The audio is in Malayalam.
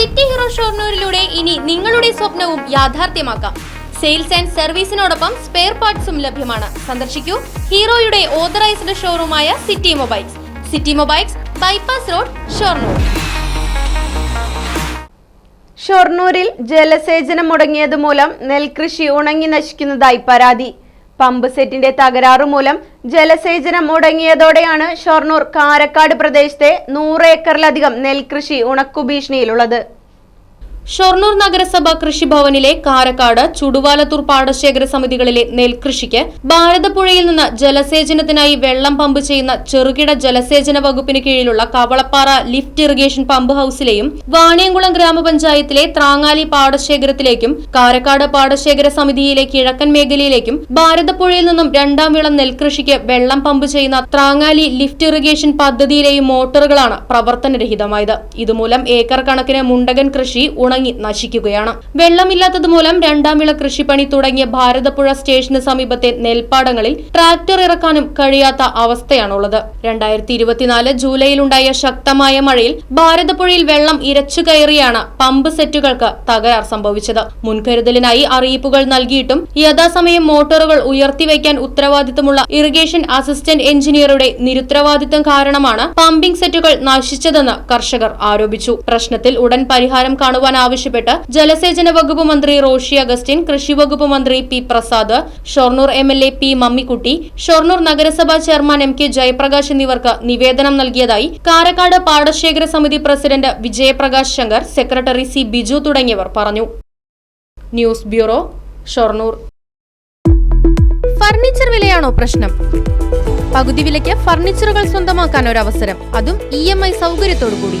സിറ്റി ഹീറോ ഷോർണൂരിലൂടെ ഇനി നിങ്ങളുടെ സ്വപ്നവും യാഥാർത്ഥ്യമാക്കാം. സെയിൽസ് ആൻഡ് സർവീസിനോടൊപ്പം സ്പെയർ പാർട്സും ലഭ്യമാണ്. സന്ദർശിക്കൂ ഹീറോയുടെ authorised ഷോറൂമായ City Mobiles. City Mobiles bypass road Shoranur. ഷൊർണൂരിൽ ജലസേചനം മുടങ്ങിയതുമൂലം നെൽകൃഷി ഉണങ്ങി നശിക്കുന്നതായി പരാതി. പമ്പ് സെറ്റിന്റെ തകരാറു മൂലം ജലസേചനം മുടങ്ങിയതോടെയാണ് ഷൊർണൂർ കാരക്കാട് പ്രദേശത്തെ നൂറ് ഏക്കറിലധികം നെൽകൃഷി ഉണക്കുഭീഷണിയിലുള്ളത് ഷൊർണൂർ നഗരസഭ കൃഷിഭവനിലെ കാരക്കാട് ചുടുവാലത്തൂർ പാടശേഖര സമിതികളിലെ നെൽകൃഷിക്ക് ഭാരതപ്പുഴയിൽ നിന്ന് ജലസേചനത്തിനായി വെള്ളം പമ്പ് ചെയ്യുന്ന ചെറുകിട ജലസേചന വകുപ്പിന് കീഴിലുള്ള കവളപ്പാറ ലിഫ്റ്റ് ഇറിഗേഷൻ പമ്പ് ഹൌസിലെയും വാണിയംകുളം ഗ്രാമപഞ്ചായത്തിലെ ത്രാങ്ങാലി പാടശേഖരത്തിലേക്കും കാരക്കാട് പാടശേഖര സമിതിയിലെ കിഴക്കൻ മേഖലയിലേക്കും ഭാരതപ്പുഴയിൽ നിന്നും രണ്ടാം വിളം നെൽകൃഷിക്ക് വെള്ളം പമ്പ് ചെയ്യുന്ന ത്രാങ്ങാലി ലിഫ്റ്റ് ഇറിഗേഷൻ പദ്ധതിയിലെയും മോട്ടോറുകളാണ് പ്രവർത്തനരഹിതമായത്. ഇതുമൂലം ഏക്കർ കണക്കിന് മുണ്ടകൻ കൃഷി ഉണങ്ങി നശിക്കുകയാണ്. വെള്ളമില്ലാത്തത് മൂലം രണ്ടാം വിള കൃഷിപ്പണി തുടങ്ങിയ ഭാരതപ്പുഴ സ്റ്റേഷന് സമീപത്തെ നെൽപ്പാടങ്ങളിൽ ട്രാക്ടർ ഇറക്കാനും കഴിയാത്ത അവസ്ഥയാണുള്ളത്. രണ്ടായിരത്തി ഇരുപത്തിനാല് ജൂലൈയിലുണ്ടായ ശക്തമായ മഴയിൽ ഭാരതപ്പുഴയിൽ വെള്ളം ഇരച്ചു കയറിയാണ് പമ്പ് സെറ്റുകൾക്ക് തകരാർ സംഭവിച്ചത്. മുൻകരുതലിനായി അറിയിപ്പുകൾ നൽകിയിട്ടും യഥാസമയം മോട്ടോറുകൾ ഉയർത്തിവയ്ക്കാൻ ഉത്തരവാദിത്തമുള്ള ഇറിഗേഷൻ അസിസ്റ്റന്റ് എഞ്ചിനീയറുടെ നിരുത്തരവാദിത്തം കാരണമാണ് പമ്പിംഗ് സെറ്റുകൾ നശിച്ചതെന്ന് കർഷകർ ആരോപിച്ചു. പ്രശ്നത്തിൽ ഉടൻ പരിഹാരം കാണുവാൻ ആവശ്യപ്പെട്ട് ജലസേചന വകുപ്പ് മന്ത്രി റോഷി അഗസ്റ്റിൻ കൃഷി വകുപ്പ് മന്ത്രി P Prasad Shoranur M L A P Mammikutty Shoranur നഗരസഭാ ചെയർമാൻ എം കെ ജയപ്രകാശ് എന്നിവർക്ക് നിവേദനം നൽകിയതായി കാരക്കാട് പാടശേഖര സമിതി president Vijayaprakash Shankar secretary C Biju തുടങ്ങിയവർ പറഞ്ഞു. News bureau Shoranur. ഫർണിച്ചർ വിലയാണോ പ്രശ്നം? പകുതി വിലയ്ക്ക് ഫർണിച്ചറുകൾ സ്വന്തമാക്കാൻ ഒരു അവസരം അതും ഇ എം ഐ സൗകര്യത്തോടു കൂടി